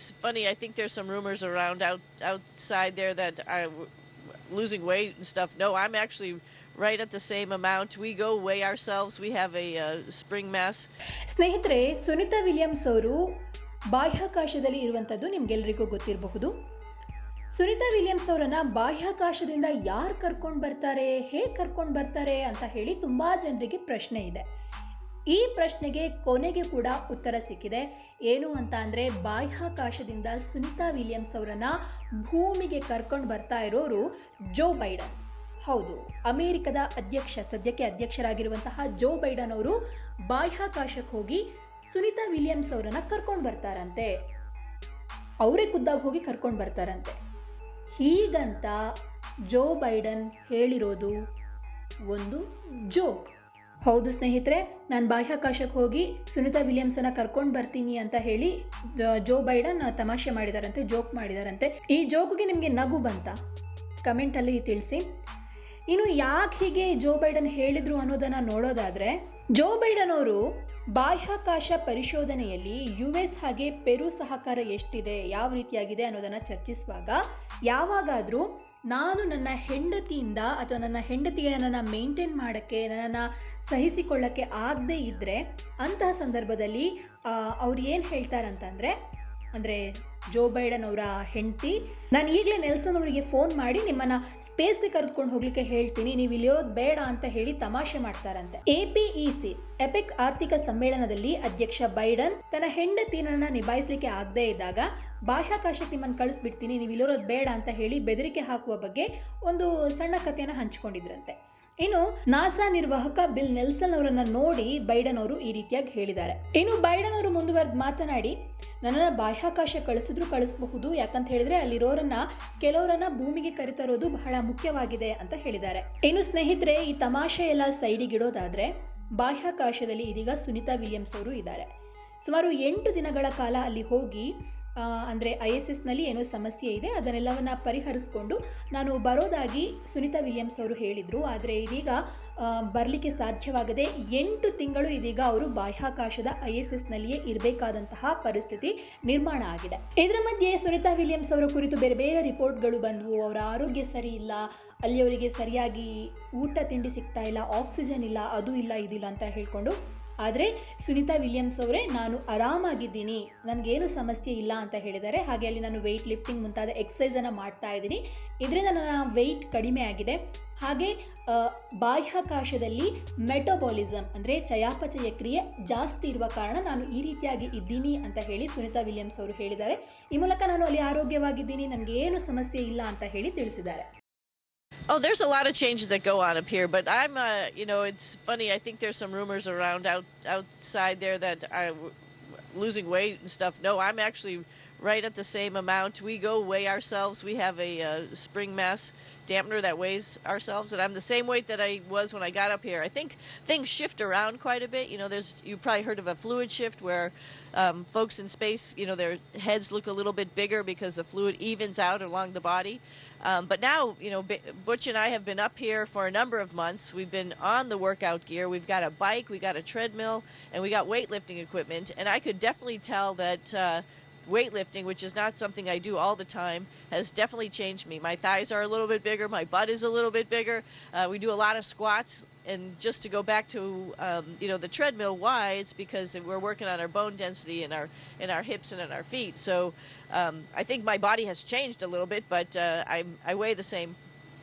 it's funny. I think there's some rumors around out outside there that I'm losing weight and stuff. No, I'm actually right at the same amount. We go weigh ourselves. We have a uh, spring mass. ಸ್ನೇಹಿತರೆ Sunita Williams ಅವರು ಬಾಹ್ಯಾಕಾಶದಲ್ಲಿ ಇರುವಂಥದ್ದು ನಿಮ್ಗೆಲ್ರಿಗೂ ಗೊತ್ತಿರಬಹುದು Sunita Williams ಅವರನ್ನ ಬಾಹ್ಯಾಕಾಶದಿಂದ ಯಾರು ಕರ್ಕೊಂಡು ಬರ್ತಾರೆ ಹೇಗೆ ಕರ್ಕೊಂಡು ಬರ್ತಾರೆ ಅಂತ ಹೇಳಿ ತುಂಬ ಜನರಿಗೆ ಪ್ರಶ್ನೆ ಇದೆ ಈ ಪ್ರಶ್ನೆಗೆ ಕೊನೆಗೆ ಕೂಡ ಉತ್ತರ ಸಿಕ್ಕಿದೆ. ಏನು ಅಂತ ಅಂದರೆ ಬಾಹ್ಯಾಕಾಶದಿಂದ ಸುನಿತಾ ವಿಲಿಯಮ್ಸ್ ಅವರನ್ನು ಭೂಮಿಗೆ ಕರ್ಕೊಂಡು ಬರ್ತಾ ಇರೋರು ಜೋ ಬೈಡನ್. ಹೌದು, ಅಮೇರಿಕದ ಅಧ್ಯಕ್ಷ, ಸದ್ಯಕ್ಕೆ ಅಧ್ಯಕ್ಷರಾಗಿರುವಂತಹ ಜೋ ಬೈಡನ್ ಅವರು ಬಾಹ್ಯಾಕಾಶಕ್ಕೆ ಹೋಗಿ ಸುನಿತಾ ವಿಲಿಯಮ್ಸ್ ಅವರನ್ನು ಕರ್ಕೊಂಡು ಬರ್ತಾರಂತೆ. ಅವರೇ ಖುದ್ದಾಗಿ ಹೋಗಿ ಕರ್ಕೊಂಡು ಬರ್ತಾರಂತೆ. ಹೀಗಂತ ಜೋ ಬೈಡನ್ ಹೇಳಿರೋದು ಒಂದು ಜೋಕ್. ಹೌದು ಸ್ನೇಹಿತರೆ, ನಾನು ಬಾಹ್ಯಾಕಾಶಕ್ಕೆ ಹೋಗಿ ಸುನಿತಾ ವಿಲಿಯಮ್ಸನ್ನ ಕರ್ಕೊಂಡು ಬರ್ತೀನಿ ಅಂತ ಹೇಳಿ, ಜೋ ಬೈಡನ್ ತಮಾಷೆ ಮಾಡಿದಾರಂತೆ, ಜೋಕ್ ಮಾಡಿದಾರಂತೆ. ಈ ಜೋಕ್ಗೆ ನಿಮಗೆ ನಗು ಬಂತ? ಕಮೆಂಟಲ್ಲಿ ತಿಳಿಸಿ. ಇನ್ನು ಯಾಕೆ ಹೀಗೆ ಜೋ ಬೈಡನ್ ಹೇಳಿದ್ರು ಅನ್ನೋದನ್ನ ನೋಡೋದಾದ್ರೆ, ಜೋ ಬೈಡನ್ ಅವರು ಬಾಹ್ಯಾಕಾಶ ಪರಿಶೋಧನೆಯಲ್ಲಿ ಯು ಎಸ್ ಹಾಗೆ ಪೆರು ಸಹಕಾರ ಎಷ್ಟಿದೆ, ಯಾವ ರೀತಿಯಾಗಿದೆ ಅನ್ನೋದನ್ನ ಚರ್ಚಿಸುವಾಗ ಯಾವಾಗಾದರೂ ನಾನು ನನ್ನ ಹೆಂಡತಿಯಿಂದ ಅಥವಾ ನನ್ನ ಹೆಂಡತಿಗೆ ನನ್ನನ್ನು ಮೇಂಟೈನ್ ಮಾಡೋಕ್ಕೆ, ನನ್ನನ್ನು ಸಹಿಸಿಕೊಳ್ಳೋಕ್ಕೆ ಆಗದೇ ಇದ್ದರೆ ಅಂತಹ ಸಂದರ್ಭದಲ್ಲಿ ಅವ್ರು ಏನು ಹೇಳ್ತಾರಂತಂದರೆ ಅಂದರೆ ಜೋ ಬೈಡನ್ ಅವರ ಹೆಂಡತಿ. ನಾನು ಈಗಲೇ ನೆಲ್ಸನ್ ಅವರಿಗೆ ಫೋನ್ ಮಾಡಿ ನಿಮ್ಮನ್ನು ಸ್ಪೇಸ್ಗೆ ಕರೆದುಕೊಂಡು ಹೋಗ್ಲಿಕ್ಕೆ ಹೇಳ್ತೀನಿ. ನೀವು ಇಲ್ಲಿರೋದು ಬೇಡ ಅಂತ ಹೇಳಿ ತಮಾಷೆ ಮಾಡ್ತಾರಂತೆ. ಎ ಪಿ ಎಪಿಕ್ ಆರ್ಥಿಕ ಸಮ್ಮೇಳನದಲ್ಲಿ ಅಧ್ಯಕ್ಷ ಬೈಡನ್ ತನ್ನ ಹೆಂಡತಿನನ್ನು ನಿಭಾಯಿಸಲಿಕ್ಕೆ ಆಗದೇ ಇದ್ದಾಗ, ಬಾಹ್ಯಾಕಾಶಕ್ಕೆ ನಿಮ್ಮನ್ನು ಕಳಿಸ್ಬಿಡ್ತೀನಿ, ನೀವು ಇಲ್ಲಿರೋದು ಬೇಡ ಅಂತ ಹೇಳಿ ಬೆದರಿಕೆ ಹಾಕುವ ಬಗ್ಗೆ ಒಂದು ಸಣ್ಣ ಕಥೆಯನ್ನು ಹಂಚಿಕೊಂಡಿದ್ರಂತೆ. ಇನ್ನು ನಾಸಾ ನಿರ್ವಾಹಕ ಬಿಲ್ ನೆಲ್ಸನ್ ಅವರನ್ನ ನೋಡಿ ಬೈಡನ್ ಅವರು ಈ ರೀತಿಯಾಗಿ ಹೇಳಿದ್ದಾರೆ. ಇನ್ನು ಬೈಡನ್ ಅವರು ಮುಂದುವರೆದು ಮಾತನಾಡಿ, ನನ್ನನ್ನು ಬಾಹ್ಯಾಕಾಶ ಕಳಿಸಿದ್ರು ಕಳಿಸಬಹುದು, ಯಾಕಂತ ಹೇಳಿದ್ರೆ ಅಲ್ಲಿರೋರನ್ನ ಕೆಲವರನ್ನ ಭೂಮಿಗೆ ಕರೆತರೋದು ಬಹಳ ಮುಖ್ಯವಾಗಿದೆ ಅಂತ ಹೇಳಿದ್ದಾರೆ. ಇನ್ನು ಸ್ನೇಹಿತರೆ, ಈ ತಮಾಷೆ ಎಲ್ಲ ಸೈಡಿಗಿಡೋದಾದ್ರೆ ಬಾಹ್ಯಾಕಾಶದಲ್ಲಿ ಇದೀಗ ಸುನಿತಾ ವಿಲಿಯಮ್ಸ್ ಅವರು ಇದ್ದಾರೆ. ಸುಮಾರು ಎಂಟು ದಿನಗಳ ಕಾಲ ಅಲ್ಲಿ ಹೋಗಿ ಅಂದರೆ ಐ ಎಸ್ ಎಸ್ನಲ್ಲಿ ಏನೋ ಸಮಸ್ಯೆ ಇದೆ, ಅದನ್ನೆಲ್ಲವನ್ನು ಪರಿಹರಿಸ್ಕೊಂಡು ನಾನು ಬರೋದಾಗಿ ಸುನಿತಾ ವಿಲಿಯಮ್ಸ್ ಅವರು ಹೇಳಿದರು. ಆದರೆ ಇದೀಗ ಬರಲಿಕ್ಕೆ ಸಾಧ್ಯವಾಗದೆ ಎಂಟು ತಿಂಗಳು ಇದೀಗ ಅವರು ಬಾಹ್ಯಾಕಾಶದ ಐ ಎಸ್ ಎಸ್ನಲ್ಲಿಯೇ ಇರಬೇಕಾದಂತಹ ಪರಿಸ್ಥಿತಿ ನಿರ್ಮಾಣ ಆಗಿದೆ. ಇದರ ಮಧ್ಯೆ ಸುನಿತಾ ವಿಲಿಯಮ್ಸ್ ಅವರ ಕುರಿತು ಬೇರೆ ಬೇರೆ ರಿಪೋರ್ಟ್ಗಳು ಬಂದವು. ಅವರ ಆರೋಗ್ಯ ಸರಿ ಇಲ್ಲ ಅಲ್ಲಿ ಅವರಿಗೆ ಸರಿಯಾಗಿ ಊಟ ತಿಂಡಿ ಸಿಗ್ತಾ ಇಲ್ಲ, ಆಕ್ಸಿಜನ್ ಇಲ್ಲ, ಅದು ಇಲ್ಲ ಇದಿಲ್ಲ ಅಂತ ಹೇಳ್ಕೊಂಡು ಆದರೆ ಸುನಿತಾ ವಿಲಿಯಮ್ಸ್ ಅವರೇ, ನಾನು ಆರಾಮಾಗಿದ್ದೀನಿ, ನನಗೇನು ಸಮಸ್ಯೆ ಇಲ್ಲ ಅಂತ ಹೇಳಿದ್ದಾರೆ. ಹಾಗೆ ಅಲ್ಲಿ ನಾನು ವೆಯ್ಟ್ ಲಿಫ್ಟಿಂಗ್ ಮುಂತಾದ ಎಕ್ಸಸೈಸನ್ನು ಮಾಡ್ತಾ ಇದ್ದೀನಿ. ಇದರಿಂದ ನನ್ನ ವೆಯ್ಟ್ ಕಡಿಮೆ ಆಗಿದೆ. ಹಾಗೆ ಬಾಹ್ಯಾಕಾಶದಲ್ಲಿ ಮೆಟಬಾಲಿಸಮ್ ಅಂದರೆ ಚಯಾಪಚಯ ಕ್ರಿಯೆ ಜಾಸ್ತಿ ಇರುವ ಕಾರಣ ನಾನು ಈ ರೀತಿಯಾಗಿ ಇದ್ದೀನಿ ಅಂತ ಹೇಳಿ ಸುನಿತಾ ವಿಲಿಯಮ್ಸ್ ಅವರು ಹೇಳಿದ್ದಾರೆ. ಈ ಮೂಲಕ ನಾನು ಅಲ್ಲಿ ಆರೋಗ್ಯವಾಗಿದ್ದೀನಿ ನನಗೆ ಏನು ಸಮಸ್ಯೆ ಇಲ್ಲ ಅಂತ ಹೇಳಿ ತಿಳಿಸಿದ್ದಾರೆ. Oh, there's a lot of changes that go on up here, but I'm, uh, you know, it's funny. I think there's some rumors around out outside there that I'm losing weight and stuff. No, I'm actually right at the same amount. We go weigh ourselves. We have a uh, spring mass dampener that weighs ourselves, and I'm the same weight that I was when I got up here. I think things shift around quite a bit. You know, there's you probably heard of a fluid shift where um, folks in space, you know, their heads look a little bit bigger because the fluid evens out along the body. Um, but now, you know, Butch and I have been up here for a number of months. We've been on the workout gear. We've got a bike, we got a treadmill, and we got weightlifting equipment. And I could definitely tell that uh, weightlifting, which is not something I do all the time, has definitely changed me. My thighs are a little bit bigger, my butt is a little bit bigger. Uh, we do a lot of squats. And just to go back to um, you know the treadmill, why? It's because we're working on our bone density in our in our hips and in our feet. So um, I think my body has changed a little bit, but uh, I I weigh the same